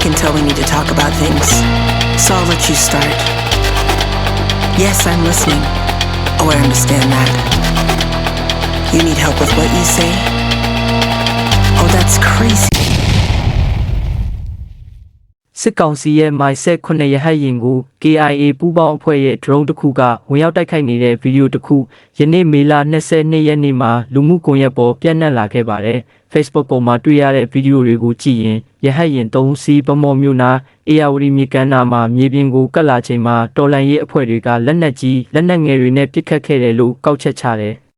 can tell we need to talk about things, so I'll let you start. Yes, I'm listening. Oh, I understand that. You need help with what you say? Oh, that's crazy. စစ်ကောင်စီရဲ့ mindset 9ရဟတ်ရင်ကို KIA ပူးပေါင်းအဖွဲ့ရဲ့ drone တစ်ခုကဝင်ရောက်တိုက်ခိုက်နေတဲ့ဗီဒီယိုတစ်ခုယနေ့မေလ22ရက်နေ့မှာလူမှုကွန်ရက်ပေါ်ပြန့်နှံ့လာခဲ့ပါတယ်။ Facebook ပေါ်မှာတွေ့ရတဲ့ဗီဒီယိုတွေကိုကြည့်ရင်ရဟတ်ရင်3စီးဗမော်မျိုးနာအေယာဝတီမြေကမ်းနားမှာမြေပြင်ကိုကတ်လာချိန်မှာတော်လန်ရေးအဖွဲ့တွေကလက်နက်ကြီးလက်နက်ငယ်တွေနဲ့ပစ်ခတ်ခဲ့တယ်လို့ကောက်ချက်ချတယ်။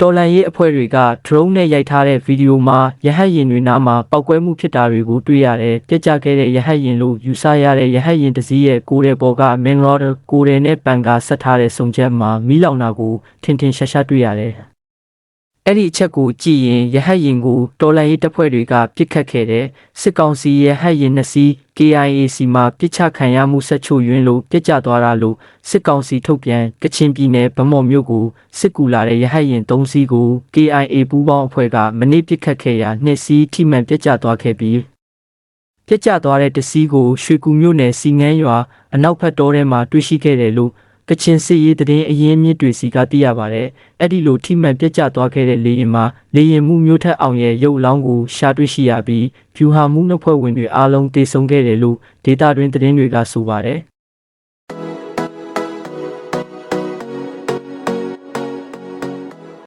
တော်လန်ရေးအဖွဲ့တွေက drone နဲ့ရိုက်ထားတဲ့ဗီဒီယိုမှာရဟတ်ယာဉ်တွေနားမှာပောက်ကွဲမှုဖြစ်တာတွေကိုတွေ့ရတယ်။ပြက်ကျခဲ့တဲ့ရဟတ်ယာဉ်လို့ယူဆရတဲ့ရဟတ်ယာဉ်တစ်စီးရဲ့ကိုယ်တဲ့ပေါ်က main rod ကိုယ်တဲ့နဲ့ပန်ကာဆက်ထားတဲ့စုံချက်မှာမီးလောင်တာကိုထင်ထင်ရှားရှားတွေ့ရတယ်။ အဲ့ဒီအချက်ကိုကြည့်ရင်ရဟတ်ယာဉ်ကိုတော်လန်ရေးတပ်ဖွဲ့တွေကပစ်ခတ်ခဲ့တဲ့စစ်ကောင်စီရဟတ်ယာဉ်နှစ်စီး KIAC မှာပစ်ချခံရမှုဆက်ချို့ယွင်းလို့ပြစ်ကျသွားတာလို့စစ်ကောင်စီထုတ်ပြန်ကချင်ပြည်နယ်ဗမော်မြို့ကိုစစ်ကူလာတဲ့ရဟတ်ယာဉ်၃စီးကို KIA ပူးပေါင်းအဖွဲ့ကမနေ့ပစ်ခတ်ခဲ့ရာနှစ်စီးထိမှန်ပြစ်ကျသွားခဲ့ပြီးပြစ်ကျသွားတဲ့တစီးကိုရွှေကူမြို့နယ်စီငန်းရွာအနောက်ဘက်တောထဲမှာတွေ့ရှိခဲ့တယ်လို့ ကချင်စစ်ရေးတရင်အရင်မြစ်တွေစီကသိရပါတယ်။အဲ့ဒီလိုထိမှန်ပြစ်ကျသွားခဲ့တဲ့လေရင်မှာလေရင်မှုမျိုးထက်အောင်ရဲ့ရုပ်လောင်းကိုရှာတွေ့ရှိရပြီးဖြူဟာမှုနှစ်ဖွဲ့ဝင်တွေအားလုံးတေဆုံးခဲ့တယ်လို့ဒေတာတွင်သတင်းတွေကဆိုပါတယ်။